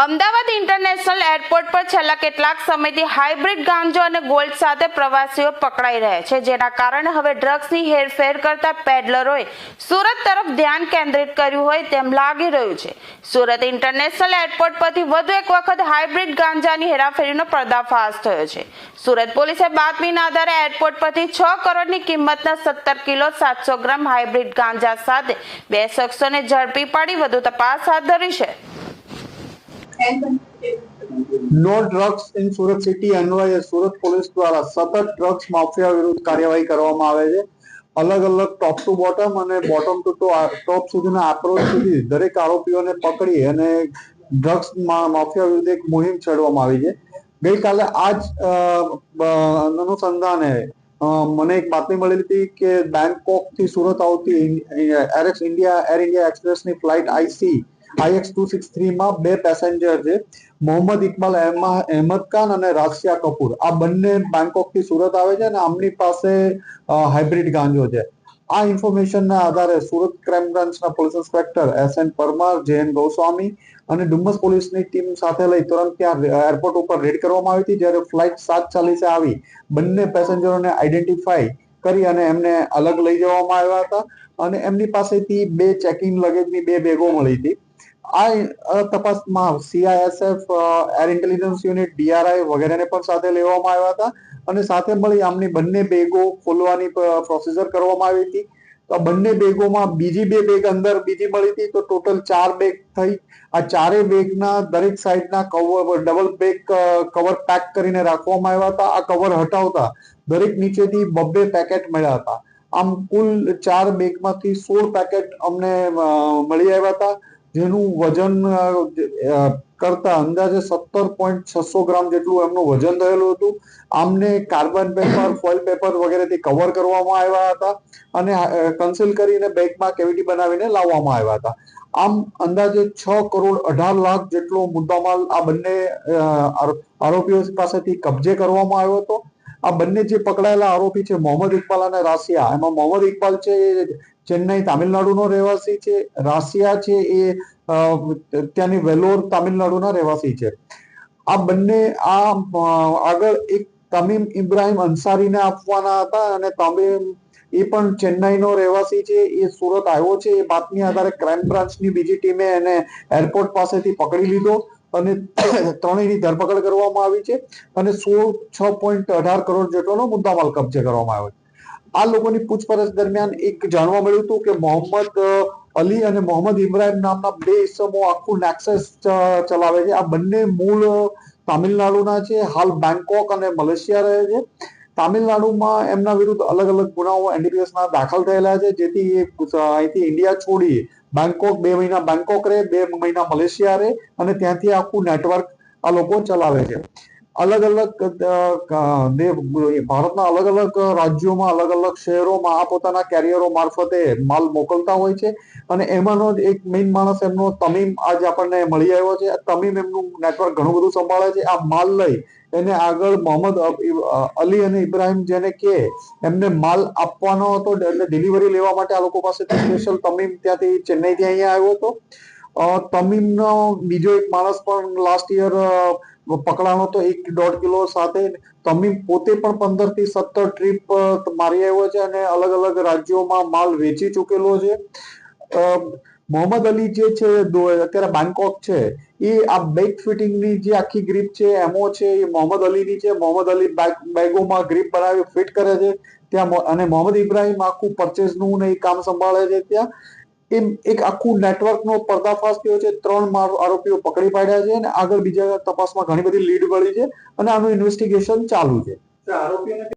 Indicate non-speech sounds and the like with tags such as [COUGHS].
Ahmedabad international airport પર છેલ્લા કેટલાક સમયથી હાઇબ્રિડ ગાંજો અને ગોલ્ડ સાથે પ્રવાસીઓ પકડાઈ રહ્યા છે, જેના કારણે હવે ડ્રગ્સની હેરફેર કરતા પેડલરોએ સુરત તરફ ધ્યાન કેન્દ્રિત કર્યું હોય તેમ લાગી રહ્યું છે. સુરત ઇન્ટરનેશનલ એરપોર્ટ પરથી વધુ એક વખત હાઇબ્રિડ ગાંજાની હેરાફેરીનો પર્દાફાશ થયો છે. સુરત પોલીસે બાતમીના આધારે એરપોર્ટ પરથી છ કરોડની કિંમતના સત્તર કિલો સાતસો ગ્રામ હાઇબ્રિડ ગાંજા સાથે બે શખ્સોને ઝડપી પાડી વધુ તપાસ હાથ ધરી છે. No drugs in Surat city અન્વયે સુરત પોલીસ દ્વારા સતત ડ્રગ્સ માફિયા વિરુદ્ધ કાર્યવાહી કરવામાં આવે છે. અલગ અલગ ટોપ ટુ બોટમ અને બોટમ ટુ ટોપ સુધીના એપ્રોચ સુધી દરેક આરોપીઓને પકડી અને ડ્રગ્સ માફિયા વિરુદ્ધ એક મુહિમ છેડવામાં આવી છે. ગઈકાલે આ જ અનુસંધાને મને એક બાતમી મળી હતી કે બેંકોકથી સુરત આવતી Air India Air India એક્સપ્રેસની flight IC IX two six થ્રીમાં બે પેસેન્જર છે. મોહમ્મદ ઇકબાલ અહેમા- અહેમદ ખાન અને રાશિયા કપૂર. આ બંને બેંકોકથી સુરત આવે છે અને આમની પાસે હાઇબ્રિડ ગાંજો છે. આ ઇન્ફોર્મેશનના આધારે સુરત ક્રાઇમ બ્રાન્ચના police inspector S N Parmar J N Goswami અને ડુમ્મસ પોલીસની ટીમ સાથે લઈ તુરંત ત્યાં એરપોર્ટ ઉપર રેડ કરવામાં આવી હતી, જ્યારે ફ્લાઇટ સાત ચાલીસે આવી. બંને પેસેન્જરોને આઈડેન્ટિફાઈ કરી અને એમને અલગ લઈ જવામાં આવ્યા હતા. અને એમની પાસેથી બે ચેકિંગ લગેજની બે બેગો મળી હતી. આ તપાસમાં CISF air intelligence unit DRI વગેરેને પણ સાથે લેવામાં આવ્યા હતા અને સાથે મળી આમની બંને બેગો ખોલવાની પ્રોસીજર કરવામાં આવી હતી. તો બંને બેગોમાં બીજી બે બેગ અંદર બીજી મળી હતી. તો ટોટલ ચાર બેગ થઈ. આ ચારે બેગના દરેક સાઈડના cover double bag cover pack કરીને રાખવામાં આવ્યા હતા. આ કવર હટાવતા દરેક નીચેથી બબ્બે પેકેટ મળ્યા હતા. આમ કુલ ચાર બેગમાંથી સોળ પેકેટ અમને મળી આવ્યા હતા, જેનું વજન કરતા અંદાજે સત્તર પોઈન્ટ છસો ગ્રામ જેટલું એમનું વજન થયેલું હતું. આમને કાર્બન પેપર ફોઇલ પેપર વગેરેથી કવર કરવામાં આવ્યા હતા અને કન્સીલ કરીને બેગમાં કેવિટી બનાવીને લાવવામાં આવ્યા હતા. આમ અંદાજે છ કરોડ અઢાર લાખ જેટલો મુદ્દામાલ આ બંને આરોપીઓ પાસેથી કબજે કરવામાં આવ્યો હતો. આ બંને જે પકડાયેલા આરોપી છે, મોહમ્મદ ઇકબાલ અને રાશિયા એમાં મોહમ્મદ ઇકબાલ છે, એ ચેન્નઈ તામિલનાડુનો રહેવાસી છે રાશિયા છે, એ ત્યાંની વેલોર તામિલનાડુના રહેવાસી છે. આ બંને આ આગળ એક તમીમ ઇબ્રાહિમ અંસારીને આપવાના હતા અને તમીમ એ પણ ચેન્નઈનો રહેવાસી છે, એ સુરત આવ્યો છે, એ બાતમી આધારે ક્રાઇમ બ્રાન્ચની બીજી ટીમે એને એરપોર્ટ પાસેથી પકડી લીધો. અને [COUGHS] ત્રણેયની ધરપકડ કરવામાં આવી છે અને સોળ છ પોઈન્ટ અઢાર કરોડ જેટલોનો મુદ્દામાલ કબજે કરવામાં આવ્યો આ લોકોની પૂછપરછ દરમિયાન એક જાણવા મળ્યું હતું કે મોહમ્મદ અલી અને મોહમ્મદ ઇબ્રાહિમ નામના બે ઇસમો આખું નેક્સસ ચલાવે છે. આ બંને મૂળ તામિલનાડુના છે. હાલ બેંકોક અને મલેશિયા રહે છે. તામિલનાડુમાં એમના વિરુદ્ધ અલગ અલગ ગુનાઓ એનડીપીએસના દાખલ થયેલા છે. જેથી એ, અહીંથી ઇન્ડિયા છોડી બેંકોક બે મહિના બેંકોક રહે બે મહિના મલેશિયા રહે અને ત્યાંથી આખું નેટવર્ક આ લોકો ચલાવે છે. અલગ અલગ ભારતના અલગ અલગ રાજ્યોમાં અલગ અલગ શહેરોમાં આ પોતાના કેરિયરો મારફતે માલ મોકલતા હોય છે. અને એમાંનો જ એક મેઇન માણસ એમનો તમીમ આજ આપણને મળી આવ્યો છે. તમીમ એમનું નેટવર્ક ઘણું બધું સંભાળે છે. આ માલ લઈ એને આગળ મોહમ્મદ અલી અને ઇબ્રાહિમ જેને કે, એમને માલ આપવાનો હતો, એટલે ડિલિવરી લેવા માટે આ લોકો પાસે સ્પેશિયલ તમીમ ત્યાંથી ચેન્નઈથી અહીંયા આવ્યો હતો. તમીમનો બીજો એક માણસ પણ લાસ્ટ યર પકડાણો હતો એક દોઢ કિલો સાથે તમીમ પોતે પણ પંદરથી સત્તર ટ્રીપ મારી આવ્યો છે અને અલગ અલગ રાજ્યોમાં માલ વેચી ચૂકેલો છે. મોહમ્મદ અલી જે છે અત્યારે બેંકોક છે એ આ બેગ ફિટિંગની જે આખી ગ્રીપ છે એમો છે, એ મોહમ્મદ અલીની છે. મોહમ્મદ અલી બેગોમાં ગ્રીપ બનાવી ફિટ કરે છે. ત્યાં અને મોહમ્મદ ઇબ્રાહીમ આખું પરચેસનું ને એ કામ સંભાળે છે ત્યાં. એમ એક આખું નેટવર્કનો પર્દાફાશ થયો છે. ત્રણ આરોપીઓ પકડી પાડ્યા છે અને આગળ બીજા તપાસમાં ઘણી બધી લીડ મળી છે અને આનું ઇન્વેસ્ટિગેશન ચાલુ છે. આરોપીઓને